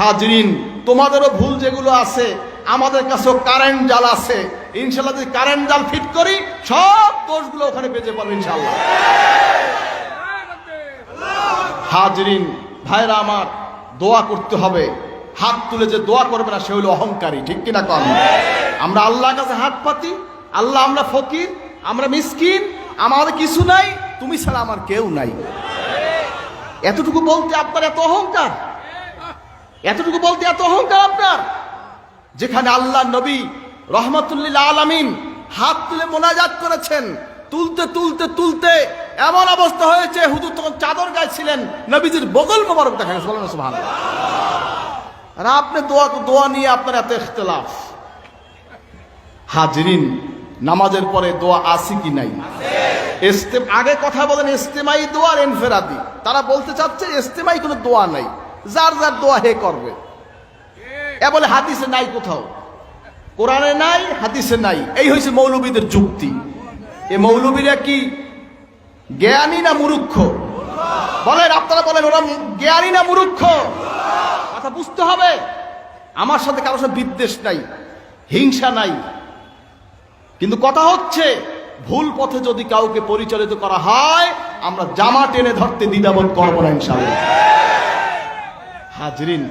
হাজরিন, তোমাদেরও ভুল যেগুলো আছে, আমাদের কাছেও কারেন্ট জাল আছে। ইনশাল্লাহ যদি কারেন্ট জাল ফিট করি, সব দোষগুলো ওখানে বেঁচে পারবে ইনশাল্লাহ হাজরিন, ভাইরা আমার, দোয়া করতে হবে। হাত তুলে যে দোয়া করবে না, সে হলো অহংকারী, ঠিক কিনা কম আমরা আল্লাহর কাছে হাত পাতি, আল্লাহ আমরা ফকির, আমরা মিসকিন, আমাদের কিছু নাই, তুমি ছাড়া আমার কেউ নাই। এতটুকু বলতে আপনার এত অহংকার? এতটুকু বলতে এত অহংকার আপনার? যেখানে আল্লাহ নবী রহমতুল্লিল্লাহ আলামিন হাত তুলে মোনাজাত করেছেন, তুলতে তুলতে তুলতে এমন অবস্থা হয়েছে, হুজুর তখন চাদর গায়ে ছিলেন, নবীজির বগল মোবারক দেখা গেছে, বলেন সুবহান আর আপনি দোয়া দোয়া নিয়ে আপনার এত ইখতলাফ। হাজরিন, নামাজের পরে দোয়া আসি কি নাই? আগে কথা বলেন, ইস্তেমাই দোয়া আর এনফেরাদি। তারা বলতে চাচ্ছে, ইস্তেমাই কোনো দোয়া নাই। যার যার দোয়া হে করবে। এ বলে, হাদিসে নাই কোথাও। কোরআনে নাই, হাদিসে নাই। এই হয়েছে মৌলবীদের যুক্তি। এ মৌলবীরা কি জ্ঞানী না মুরুক্ষ বলেন, আপনারা বলেন, ওরা জ্ঞানী না মুরুক্ষ কথা বুঝতে হবে। আমার সাথে কারোর সাথে বিদ্বেষ নাই, হিংসা নাই। কিন্তু কথা হচ্ছে, ভুল পথে যদি কাউকে পরিচালিত করা হয়, আমরা জামা টেনে ধরতে দ্বিধাবোধ করব না ইনশাল্লাহ হাজরিন।